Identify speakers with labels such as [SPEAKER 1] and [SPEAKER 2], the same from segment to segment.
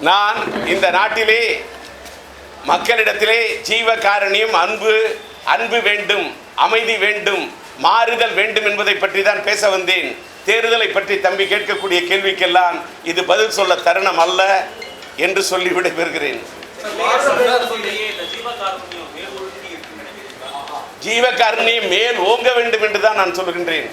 [SPEAKER 1] நான் இந்த நாட்டிலே மக்களிடத்திலே ஜீவ காரணியம் அன்பு அன்பு வேண்டும் அமைதி வேண்டும் மாறுதல் வேண்டும் என்பதை பற்றி தான் பேச வந்தேன். தேர்தலை பற்றி தம்பி கேட்கக்கூடிய கேள்விக்கெல்லாம் இது பதில் சொல்ல தருணம் அல்ல என்று சொல்லி விடைபெறுகிறேன்.
[SPEAKER 2] ஜீவகாருண்யம்?
[SPEAKER 1] ஜீவகாருண்யம் மேல் ஓங்க வேண்டும் என்று தான் நான் சொல்கின்றேன்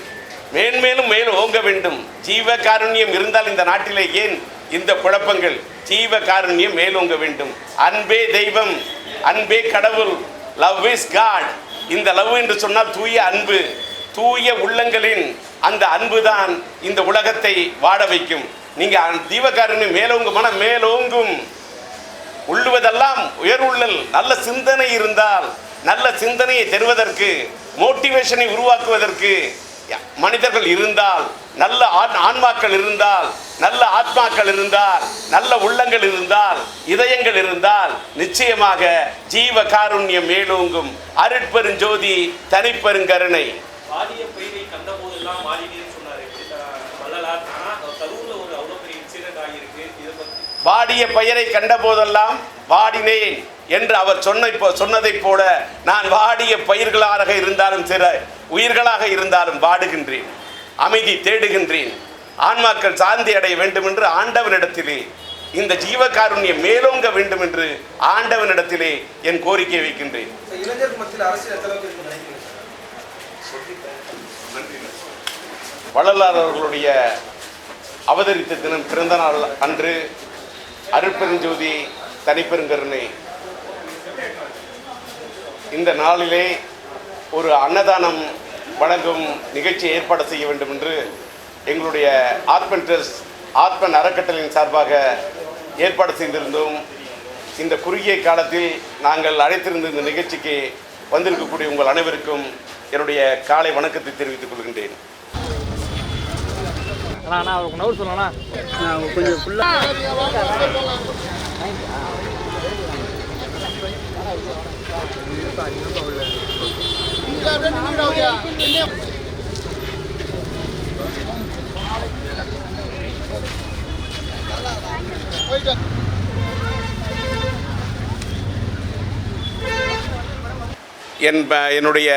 [SPEAKER 1] மேன்மேலும் மேலும் ஓங்க வேண்டும். ஜீவகாருண்யம் இருந்தால் இந்த நாட்டிலே ஏன் இந்த குழப்பங்கள்? ஜீவகாருண்யம் மேலோங்க வேண்டும். அன்பே தெய்வம் அன்பே கடவுள் லவ் இஸ் காட் இந்த லவ் என்று சொன்னால் தூய அன்பு தூய உள்ளங்களின் அந்த அன்பு தான் இந்த உலகத்தை வாட வைக்கும். நீங்க ஜீவகாருண்யம் மேலோங்க மனம் மேலோங்கும் உள்ளுவதெல்லாம் உயர்வுள்ளல் நல்ல சிந்தனை இருந்தால் நல்ல சிந்தனையை தருவதற்கு மோட்டிவேஷனை உருவாக்குவதற்கு மனிதர்கள் இருந்தால் நல்ல ஆன்மாக்கள் இருந்தால் நல்ல ஆத்மாக்கள் இருந்தால் நல்ல உள்ளங்கள் இருந்தால் இதயங்கள் இருந்தால் நிச்சயமாக ஜீவ காருண்யம் மேலோங்கும். அருட்பெருஞ்சோதி தனிப்பெருங்கருணை.
[SPEAKER 2] வாடிய பயிரை கண்டபோதெல்லாம்
[SPEAKER 1] வாடினேன் என்று அவர் சொன்ன இப்போ- சொன்னதைப் போல நான் வாடிய பயிர்களாக இருந்தாலும் சில உயிர்களாக இருந்தாலும் வாடுகின்றேன். அமைதி தேடுகின்றேன். ஆன்மாக்கள் சாந்தி அடைய வேண்டும் என்று ஆண்டவனிடத்திலே இந்த ஜீவகாருண்யம் மேலோங்க வேண்டும் என்று ஆண்டவனிடத்திலே என் கோரிக்கை வைக்கின்றேன். வள்ளலார் அவர்களுடைய அவதரித்த தினம் பிறந்த நாள் அன்று அருட்பெருஞ்சோதி தனிப்பெருங்கருணை. இந்த நாளிலே ஒரு அன்னதானம் வழங்கும் நிகழ்ச்சியை ஏற்பாடு செய்ய வேண்டும் என்று எங்களுடைய ஆர்பென்டர்ஸ் ட்ரஸ்ட் அறக்கட்டளையின் சார்பாக ஏற்பாடு செய்திருந்தோம். இந்த குறுகிய காலத்தில் நாங்கள் அழைத்திருந்த இந்த நிகழ்ச்சிக்கு வந்திருக்கக்கூடிய உங்கள் அனைவருக்கும் என்னுடைய காலை வணக்கத்தை தெரிவித்துக் கொள்கின்றேன்.
[SPEAKER 3] அண்ணா அண்ணா அவருக்கு நவர் சொல்லணா
[SPEAKER 4] கொஞ்சம் ஃபுல்லாக
[SPEAKER 1] என் ப- என்னுடைய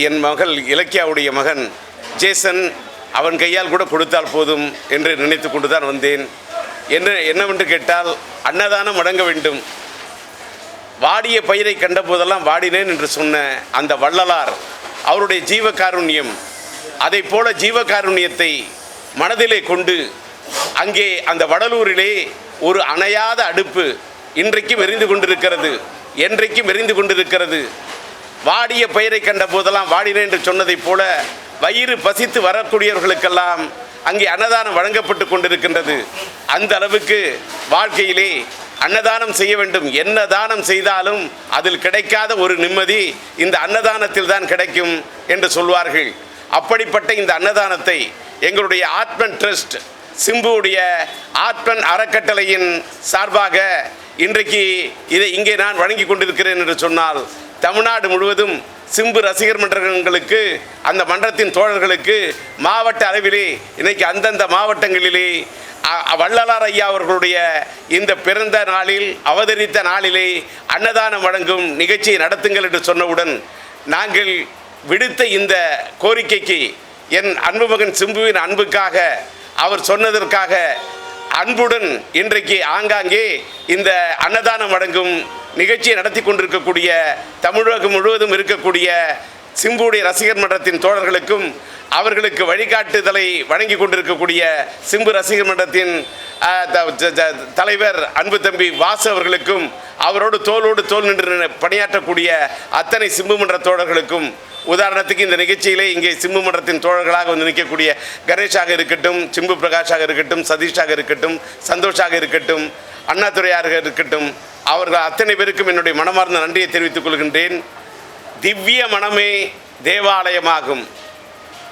[SPEAKER 1] என் மகள் இலக்கியாவுடைய மகன் ஜேசன் அவன் கையால் கூட கொடுத்தால் போதும் என்று நினைத்து கொண்டு தான் வந்தேன். என்ன என்னவென்று கேட்டால் அன்னதானம் வழங்க வேண்டும். வாடிய பயிரை கண்டபோதெல்லாம் வாடினேன் என்று சொன்ன அந்த வள்ளலார் அவருடைய ஜீவகாருண்யம் அதை போல ஜீவகாருண்யத்தை மனதிலே கொண்டு அங்கே அந்த வடலூரிலே ஒரு அணையாத அடுப்பு இன்றைக்கும் எரிந்து கொண்டிருக்கிறது என்றைக்கும் எரிந்து கொண்டிருக்கிறது. வாடிய பயிரை கண்ட போதெல்லாம் வாடினேன் என்று சொன்னதைப் போல வயிறு பசித்து வரக்கூடியவர்களுக்கெல்லாம் அங்கே அன்னதானம் வழங்கப்பட்டு கொண்டிருக்கின்றது. அந்த அளவுக்கு வாழ்க்கையிலே அன்னதானம் செய்ய வேண்டும். என்ன தானம் செய்தாலும் அதில் கிடைக்காத ஒரு நிம்மதி இந்த அன்னதானத்தில் தான் கிடைக்கும் என்று சொல்வார்கள். அப்படிப்பட்ட இந்த அன்னதானத்தை எங்களுடைய ஆத்மன் ட்ரஸ்ட் சிம்புவுடைய ஆத்மன் அறக்கட்டளையின் சார்பாக இன்றைக்கு இதை இங்கே நான் வழங்கி கொண்டிருக்கிறேன் என்று சொன்னால் தமிழ்நாடு முழுவதும் சிம்பு ரசிகர் மன்றங்களுக்கு அந்த மன்றத்தின் தோழர்களுக்கு மாவட்ட அளவிலே இன்னைக்கு அந்தந்த மாவட்டங்களிலே வள்ளலார் ஐயா அவர்களுடைய இந்த பிறந்த நாளில் அவதரித்த நாளிலே அன்னதானம் வழங்கும் நிகழ்ச்சியை நடத்துங்கள் என்று சொன்னவுடன் நாங்கள் விடுத்த இந்த கோரிக்கைக்கு என் அன்பு மகன் சிம்புவின் அன்புக்காக அவர் சொன்னதற்காக அன்புடன் இன்றைக்கு ஆங்காங்கே இந்த அன்னதானம் வழங்கும் நிகழ்ச்சியை நடத்தி கொண்டிருக்கக்கூடிய தமிழகம் முழுவதும் இருக்கக்கூடிய சிம்புடைய ரசிகர் மன்றத்தின் தோழர்களுக்கும் அவர்களுக்கு வழிகாட்டுதலை வழங்கி கொண்டிருக்கக்கூடிய சிம்பு ரசிகர் மன்றத்தின் த- தலைவர் அன்பு தம்பி வாசு அவர்களுக்கும் அவரோடு தோளோடு தோல் நின்று பணியாற்றக்கூடிய அத்தனை சிம்பு மன்ற தோழர்களுக்கும் உதாரணத்துக்கு இந்த நிகழ்ச்சியிலே இங்கே சிம்பு மன்றத்தின் தோழர்களாக வந்து நிற்கக்கூடிய கணேஷாக இருக்கட்டும் சிம்பு பிரகாஷாக இருக்கட்டும் சதீஷாக இருக்கட்டும் சந்தோஷாக இருக்கட்டும் அண்ணாதுரையாக இருக்கட்டும் அவர்கள் அத்தனை பேருக்கும் என்னுடைய மனமார்ந்த நன்றியை தெரிவித்துக் கொள்கின்றேன். திவ்ய மனமே தேவாலயமாகும்.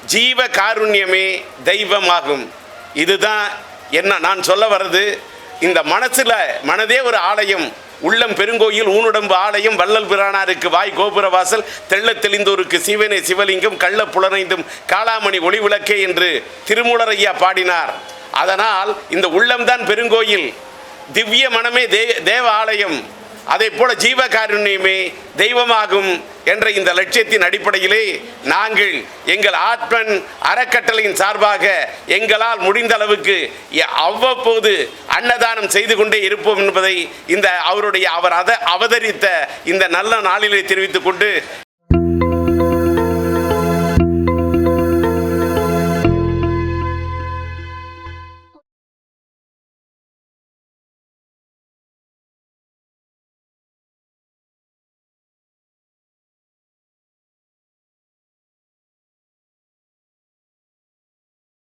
[SPEAKER 1] ஜீவ காருண்யமே தெய்வமாகும். இதுதான் என்ன நான் சொல்ல வர்றது. இந்த மனசில் மனதே ஒரு ஆலயம். உள்ளம் பெருங்கோயில் ஊனுடம்பு ஆலயம் வள்ளல் பிரானாருக்கு வாய் கோபுர வாசல் தெள்ளத் தெளிந்தோருக்கு சிவனே சிவலிங்கம் கள்ள புலனைந்தும் காளாமணி ஒளி விளக்கே என்று திருமூலரையா பாடினார். அதனால் இந்த உள்ளம்தான் பெருங்கோயில். திவ்ய மனமே தே தேவ ஆலயம் அதே போல ஜீவகாருண்யமே தெய்வமாகும் என்ற இந்த லட்சியத்தின் அடிப்படையிலே நாங்கள் எங்கள் ஆத்மன் அறக்கட்டளையின் சார்பாக எங்களால் முடிந்த அளவுக்கு அவ்வப்போது அன்னதானம் செய்து கொண்டே இருப்போம் என்பதை இந்த அவருடைய அவர் அத அவதரித்த இந்த நல்ல நாளிலே தெரிவித்துக் கொண்டு